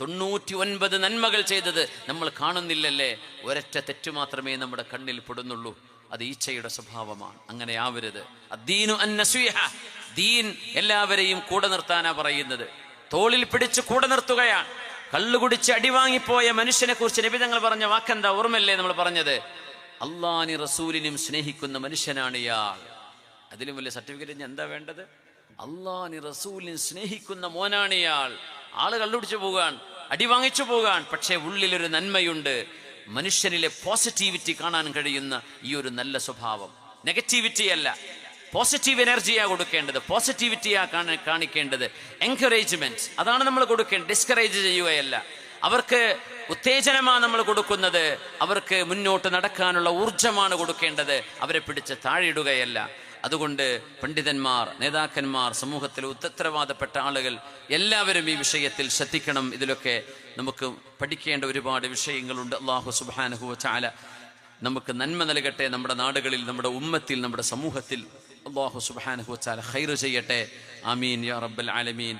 തൊണ്ണൂറ്റി ഒൻപത് നന്മകൾ ചെയ്തത് നമ്മൾ കാണുന്നില്ലല്ലേ? ഒരറ്റ തെറ്റ് മാത്രമേ നമ്മുടെ കണ്ണിൽ പെടുന്നുള്ളൂ. അത് ഈച്ചയുടെ സ്വഭാവമാണ്. അങ്ങനെ ആവരുത്. അദ്ദീനു അന്നസ്വീഹ. ദീൻ എല്ലാവരെയും കൂടെ നിർത്താനാ പറയുന്നത്. തോളിൽ പിടിച്ച് കൂടെ നിർത്തുകയാണ്. കള്ളു കുടിച്ച് അടിവാങ്ങിപ്പോയ മനുഷ്യനെ കുറിച്ച് നബിതങ്ങൾ പറഞ്ഞ വാക്കെന്താ? ഓർമ്മല്ലേ നമ്മൾ പറഞ്ഞത്? അള്ളാനി റസൂലിനും സ്നേഹിക്കുന്ന മനുഷ്യനാണ് ഇയാൾ. അതിലും വലിയ സർട്ടിഫിക്കറ്റ് എന്താ വേണ്ടത്? അള്ളാനി റസൂലിനെ സ്നേഹിക്കുന്ന മോനാണ് ഇയാൾ. ആൾ കള്ളുപിടിച്ചു പോകാൻ അടി വാങ്ങിച്ചു പോകാൻ പക്ഷേ ഉള്ളിലൊരു നന്മയുണ്ട്. മനുഷ്യനിലെ പോസിറ്റിവിറ്റി കാണാൻ കഴിയുന്ന ഈ ഒരു നല്ല സ്വഭാവം. നെഗറ്റിവിറ്റി അല്ല. പോസിറ്റീവ് എനർജിയാ കൊടുക്കേണ്ടത്. പോസിറ്റിവിറ്റിയാ കാണ- കാണിക്കേണ്ടത്. എൻകറേജ്മെന്റ് അതാണ് നമ്മൾ കൊടുക്കേണ്ടത് ഡിസ്കറേജ് ചെയ്യുകയല്ല. അവർക്ക് ഉത്തേജനമാണ് നമ്മൾ കൊടുക്കുന്നത്. അവർക്ക് മുന്നോട്ട് നടക്കാനുള്ള ഊർജമാണ് കൊടുക്കേണ്ടത്. അവരെ പിടിച്ച് താഴെയിടുകയല്ല. അതുകൊണ്ട് പണ്ഡിതന്മാർ നേതാക്കന്മാർ സമൂഹത്തിൽ ഉത്തരവാദപ്പെട്ട ആളുകൾ എല്ലാവരും ഈ വിഷയത്തിൽ ശ്രദ്ധിക്കണം. ഇതിലൊക്കെ നമുക്ക് പഠിക്കേണ്ട ഒരുപാട് വിഷയങ്ങളുണ്ട്. അള്ളാഹു സുബാനഹു ചാല നമുക്ക് നന്മ നൽകട്ടെ. നമ്മുടെ നാടുകളിൽ നമ്മുടെ ഉമ്മത്തിൽ നമ്മുടെ സമൂഹത്തിൽ. അള്ളാഹു സുബാനഹു ചാല ഹൈറ് ചെയ്യട്ടെ. ആമീൻ യാ റബ്ബൽ ആലമീൻ.